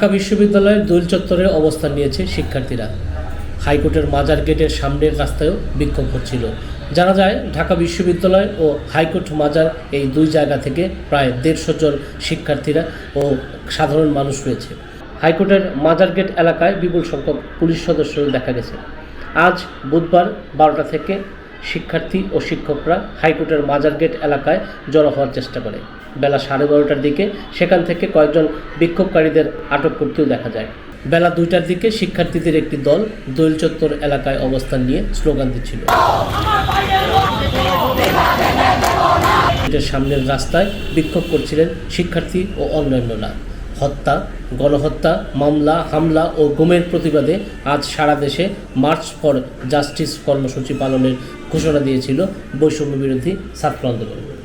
ঢাকা বিশ্ববিদ্যালয়ের দোল চত্বরে অবস্থান নিয়েছে শিক্ষার্থীরা। হাইকোর্টের মাজার গেটের সামনের রাস্তায়ও বিক্ষোভ হচ্ছিল। জানা যায়, ঢাকা বিশ্ববিদ্যালয় ও হাইকোর্ট মাজার এই দুই জায়গা থেকে প্রায় দেড়শো জন শিক্ষার্থীরা ও সাধারণ মানুষ রয়েছে। হাইকোর্টের মাজার গেট এলাকায় বিপুল সংখ্যক পুলিশ সদস্য দেখা গেছে। আজ বুধবার বারোটা থেকে শিক্ষার্থী ও শিক্ষকরা হাইকোর্টের মাজার গেট এলাকায় জড়ো হওয়ার চেষ্টা করে। বেলা সাড়ে বারোটার দিকে সেখান থেকে কয়েকজন বিক্ষোভকারীদের আটক করতেও দেখা যায়। বেলা দুইটার দিকে শিক্ষার্থীদের একটি দল দৈল চত্বর এলাকায় অবস্থান নিয়ে স্লোগান দিচ্ছিল। সামনের রাস্তায় বিক্ষোভ করছিলেন শিক্ষার্থী ও অন্যান্যরা। হত্যা, গণহত্যা, মামলা, হামলা ও গুমের প্রতিবাদে আজ সারা দেশে মার্চ ফর জাস্টিস কর্মসূচি পালনের ঘোষণা দিয়েছিল বৈষম্য বিরোধী ছাত্র আন্দোলন।